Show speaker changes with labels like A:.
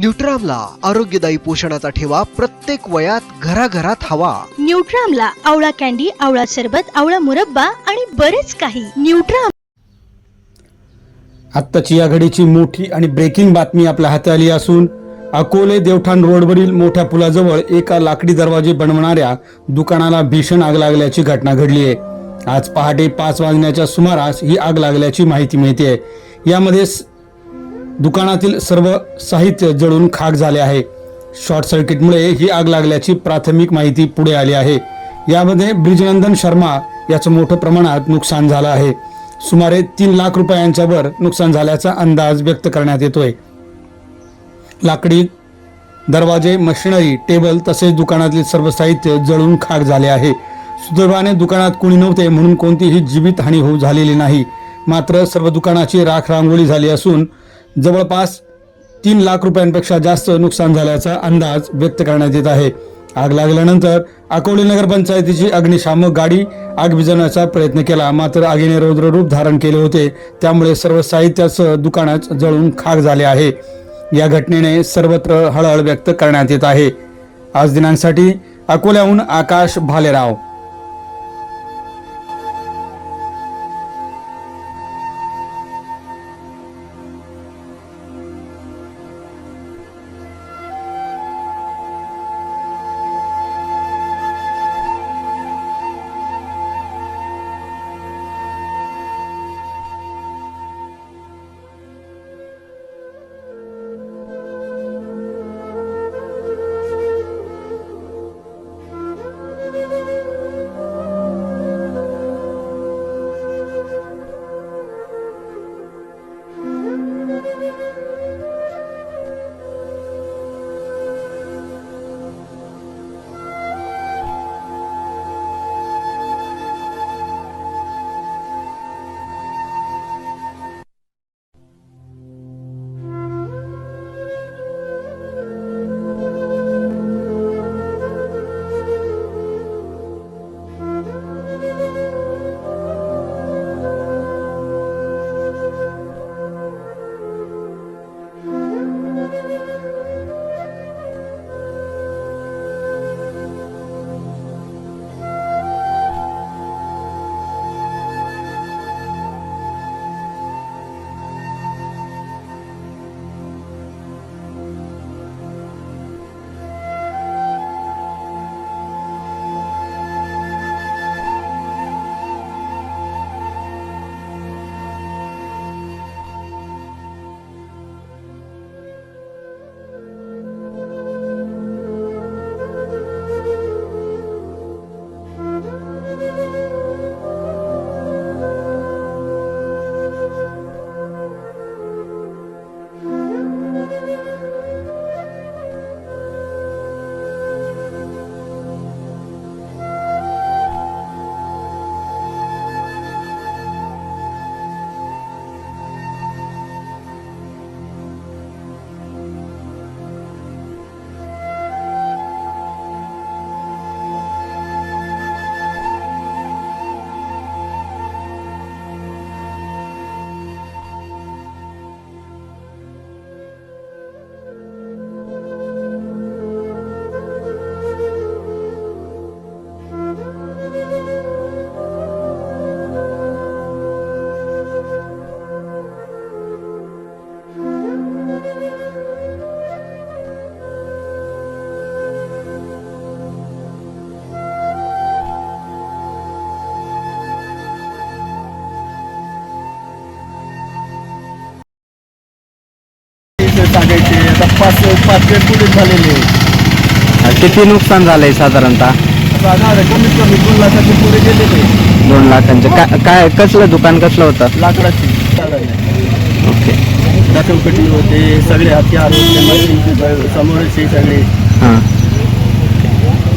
A: न्यूट्रामला आरोग्यदायी पोषणाचा ठेवा प्रत्येक वयात घराघरात हवा.
B: न्यूट्रामला आवळा कॅन्डी आवळा सरबत आवळा मुरब्बा आणि बरेच काही. न्यूट्राम
C: आत्ताची या घडीची मोठी आणि ब्रेकिंग बातमी आपल्या हाती आली असून अकोले देवठाण रोडवरील मोठ्या पुलाजवळ एका लाकडी दरवाजे बनवणाऱ्या दुकानाला भीषण आग लागल्याची घटना घडली आहे. आज पहाटे पाच वाजण्याच्या सुमारास ही आग लागल्याची माहिती मिळते यामध्ये दुकानातील सर्व साहित्य जळून खाक झाले आहे. शॉर्ट सर्किटमुळे ही आग लागल्याची प्राथमिक माहिती पुढे आली आहे. यामध्ये ब्रिजनंदन शर्मा याचं मोठं प्रमाणात नुकसान झालं आहे. सुमारे तीन लाख रुपयांच्या वर नुकसान झाल्याचा अंदाज व्यक्त करण्यात येतोय. लाकडी दरवाजे मशिनरी टेबल तसेच दुकानातील सर्व साहित्य जळून खाक झाले आहे. सुदैवाने दुकानात कुणी नव्हते म्हणून कोणतीही जीवितहानी होऊ झालेली नाही. मात्र सर्व दुकानाची राख रांगोळी झाली असून जवळपास तीन लाख रुपयांपेक्षा जास्त नुकसान झाल्याचा अंदाज व्यक्त करण्यात येत आहे. आग लागल्यानंतर अकोले नगरपंचायतीची अग्निशामक गाडी आग विजवण्याचा प्रयत्न केला. मात्र आगीने रौद्र रूप धारण केले होते. त्यामुळे सर्व साहित्यासह दुकानात जळून खाक झाले आहे. या घटनेने सर्वत्र हळहळ व्यक्त करण्यात येत आहे. आज दिनांसाठी अकोल्याहून आकाश भालेराव. you.
D: सांगायचे आता पाच पाच वेळ पोलीस झालेले.
E: किती नुकसान झालंय साधारणतः?
D: ना कमीत कमी दोन लाखाचे पुढे गेलेले
E: दोन लाखांचे. काय काय कसलं दुकान कसलं होतं?
D: लाकडाची
E: ओके.
D: दाखवकटी होते सगळे हत्यार होते मशीनचे समोरचे सगळे.
E: हां.